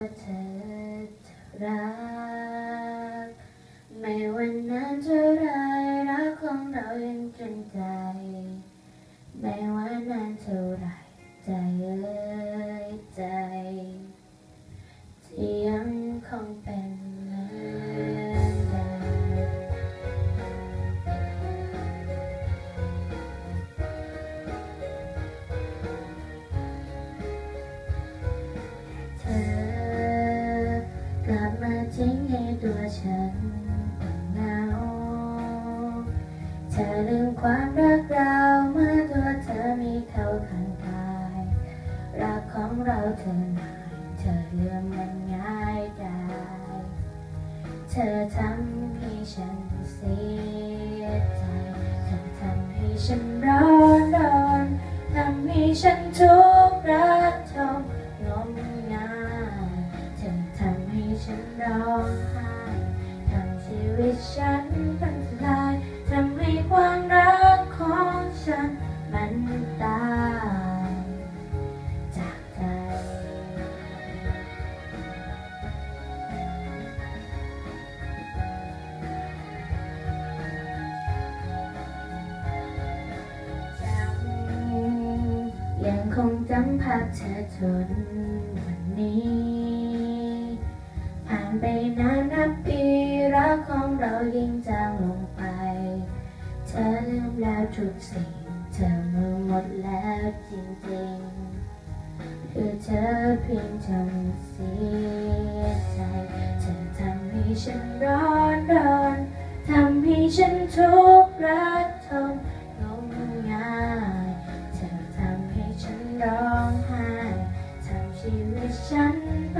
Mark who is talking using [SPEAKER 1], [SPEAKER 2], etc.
[SPEAKER 1] เธอรักไม่วันนานเท่าไรรักของเรายังจนใจไม่ว่านานเท่าไรใจเอ้ยใจที่ยังคง ทิ้งให้ตัวฉันเหงาเธอลืมความรักเราเมื่อตัวเธอมีเขาข้างกายรักของเราเธอนายเธอลืมมันง่ายได้เธอทำให้ฉันเสียใจเธอทำให้ฉันร้อน ฉันร้องไห้ทำชีวิตฉันพังทลายทำให้ความรักของฉันมันตายจากใจจำยังคงจำภาพเธอจนวันนี้ ผ่านไปนานนับปีรักของเรายิ่งจางลงไป เธอลืมแล้วทุกสิ่ง เธอมือหมดแล้วจริงๆคือเธอเพียงทำเสียใจ เธอทำให้ฉันร้อนร้อนทำให้ฉันทุกข์ระทมมงายเธอทำให้ฉันร้องไห้ทำชีวิตฉันไป